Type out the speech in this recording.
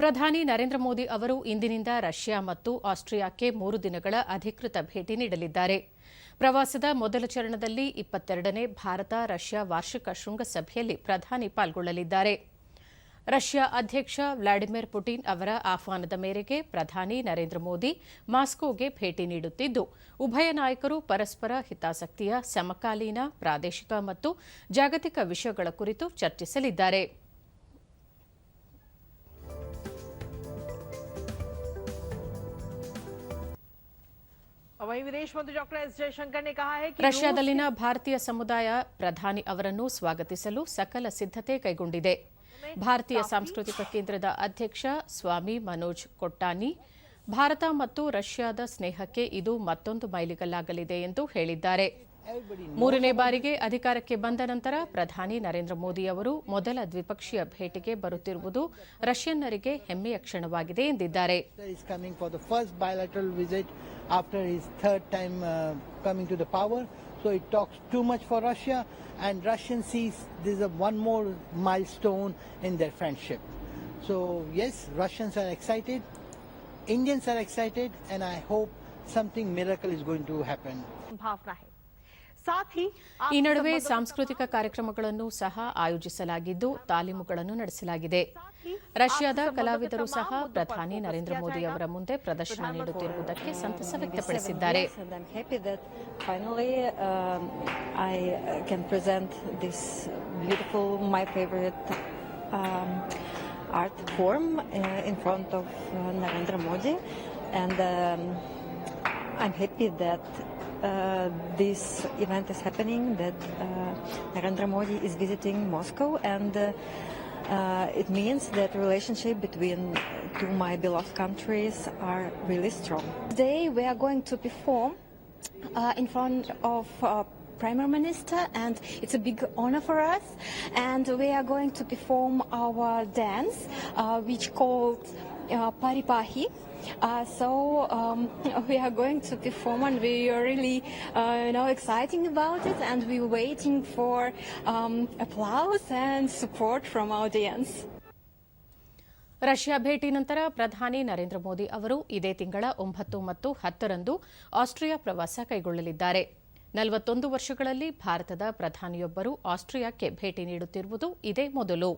ಪ್ರಧಾನಿ ನರೇಂದ್ರ ಮೋದಿ ಅವರು ಇಂದಿನಿಂದ ರಷ್ಯಾ ಮತ್ತು ಆಸ್ಟ್ರಿಯಾಕ್ಕೆ ಮೂರು ದಿನಗಳ ಅಧಿಕೃತ ಭೇಟಿ ನೀಡಲಿದ್ದಾರೆ. ಪ್ರವಾಸದ ಮೊದಲ ಚರಣದಲ್ಲಿ ಇಪ್ಪತ್ತೆರಡನೇ ಭಾರತ ರಷ್ಯಾ ವಾರ್ಷಿಕ ಶೃಂಗಸಭೆಯಲ್ಲಿ ಪ್ರಧಾನಿ ಪಾಲ್ಗೊಳ್ಳಲಿದ್ದಾರೆ. ರಷ್ಯಾ ಅಧ್ಯಕ್ಷ ವ್ಲಾಡಿಮಿರ್ ಪುಟಿನ್ ಅವರ ಆಹ್ವಾನದ ಮೇರೆಗೆ ಪ್ರಧಾನಿ ನರೇಂದ್ರ ಮೋದಿ ಮಾಸ್ಕೋಗೆ ಭೇಟಿ ನೀಡುತ್ತಿದ್ದು, ಉಭಯ ನಾಯಕರು ಪರಸ್ಪರ ಹಿತಾಸಕ್ತಿಯ ಸಮಕಾಲೀನ, ಪ್ರಾದೇಶಿಕ ಮತ್ತು ಜಾಗತಿಕ ವಿಷಯಗಳ ಕುರಿತು ಚರ್ಚಿಸಲಿದ್ದಾರೆ. वहीं विदेश मंत्री डॉक्टर एस जयशंकर ने कहा है कि ರಷ್ಯಾದಲ್ಲಿನ ಭಾರತೀಯ ಸಮುದಾಯ ಪ್ರಧಾನಿ ಅವರನ್ನು ಸ್ವಾಗತಿಸಲು ಸಕಲ ಸಿದ್ಧತೆ ಕೈಗೊಂಡಿದೆ ಭಾರತೀಯ ಸಾಂಸ್ಕೃತಿಕ ಕೇಂದ್ರದ ಅಧ್ಯಕ್ಷ ಸ್ವಾಮಿ ಮನೋಜ್ ಕೊಟ್ಟಾನಿ ಭಾರತ ಮತ್ತು ರಷ್ಯಾದ ಸ್ನೇಹಕ್ಕೆ ಇದು ಮತ್ತೊಂದು ಮೈಲಿಗಲ್ಲಾಗಲಿದೆ ಎಂದು ಹೇಳಿದ್ದಾರೆ ಮೂರನೇ ಬಾರಿಗೆ ಅಧಿಕಾರಕ್ಕೆ ಬಂದ ನಂತರ ಪ್ರಧಾನಿ ನರೇಂದ್ರ ಮೋದಿ ಅವರು ಮೊದಲ ದ್ವಿಪಕ್ಷೀಯ ಭೇಟಿಗೆ ಬರುತ್ತಿರುವುದು ರಷ್ಯನ್ನರಿಗೆ ಹೆಮ್ಮೆಯ ಕ್ಷಣವಾಗಿದೆ ಎಂದಿದ್ದಾರೆ uh. So it talks too much for Russia, and Russian sees this is one more milestone in their friendship. So yes, Russians are excited, Indians are excited, and I hope something miracle is going to happen. ಈ ನಡುವೆ ಸಾಂಸ್ಕೃತಿಕ ಕಾರ್ಯಕ್ರಮಗಳನ್ನು ಸಹ ಆಯೋಜಿಸಲಾಗಿದ್ದು ತಾಲೀಮುಗಳನ್ನು ನಡೆಸಲಾಗಿದೆ. ರಷ್ಯಾದ ಕಲಾವಿದರು ಸಹ ಪ್ರಧಾನಿ ನರೇಂದ್ರ ಮೋದಿ ಅವರ ಮುಂದೆ ಪ್ರದರ್ಶನ ನೀಡುತ್ತಿರುವುದಕ್ಕೆ ಸಂತಸ ವ್ಯಕ್ತಪಡಿಸಿದ್ದಾರೆ. art form uh, in front of uh, Narendra and um, I'm happy that Uh, this event is happening that uh, Narendra Modi is visiting Moscow and uh, uh, it means that relationship between two my beloved countries are really strong. Today we are going to perform uh, in front of uh, Prime Minister and it's a big honor for us and we are going to perform our dance which called uh, Paripahi. Uh, so um, we are going to perform and we are really uh, you know exciting about it and we're waiting for um, applause and support from audience. Russia ಭೇಟಿ ನಂತರ ಪ್ರಧಾನಿ ನರೇಂದ್ರ ಮೋದಿ ಅವರು ಇದೇ ತಿಂಗಳ ಒಂಬತ್ತು ಮತ್ತು ಹತ್ತರಂದು Austria ಪ್ರವಾಸ ಕೈಗೊಳ್ಳಲಿದ್ದಾರೆ ನಲವತ್ತೊಂದು ವರ್ಷಗಳಲ್ಲಿ ಭಾರತದ ಪ್ರಧಾನಿಯೊಬ್ಬರು ಆಸ್ಟ್ರಿಯಾಕ್ಕೆ ಭೇಟಿ ನೀಡುತ್ತಿರುವುದು ಇದೇ ಮೊದಲು